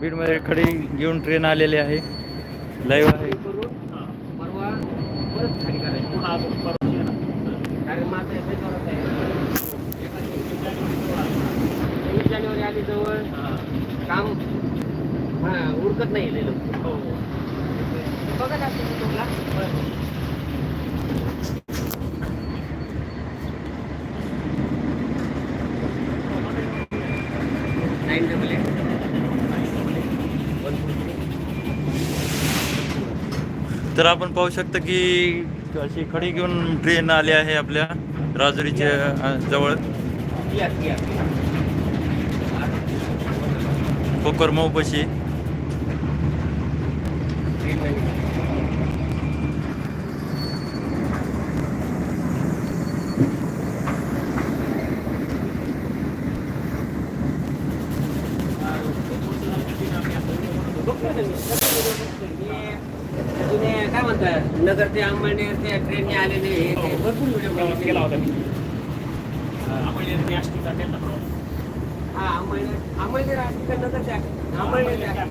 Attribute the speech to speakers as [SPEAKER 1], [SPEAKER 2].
[SPEAKER 1] बीडमध्ये खडी घेऊन ट्रेन आलेली आहे लाईव्ह आहे
[SPEAKER 2] परवा खाली
[SPEAKER 3] परत येणार.
[SPEAKER 2] कारण माझं जानेवारी आली जवळ काम उरकत नाही लय लवकर.
[SPEAKER 3] हो.
[SPEAKER 2] बघा नाईन डबल एट
[SPEAKER 1] तर आपण पाहू शकता की अशी खडी घेऊन ट्रेन आली आहे आपल्या राजुरीच्या जवळ. कोकर मऊपशी.
[SPEAKER 2] जुने म्हणतात नगर ते अंबळनेर ते ट्रेनने आलेले हे ते भरपूर व्हिडिओ
[SPEAKER 3] केला होता मी आम्हाला ते आष्टीचा केला होता.
[SPEAKER 2] हा नगर ते आहे? अंबळनेर ते आहे.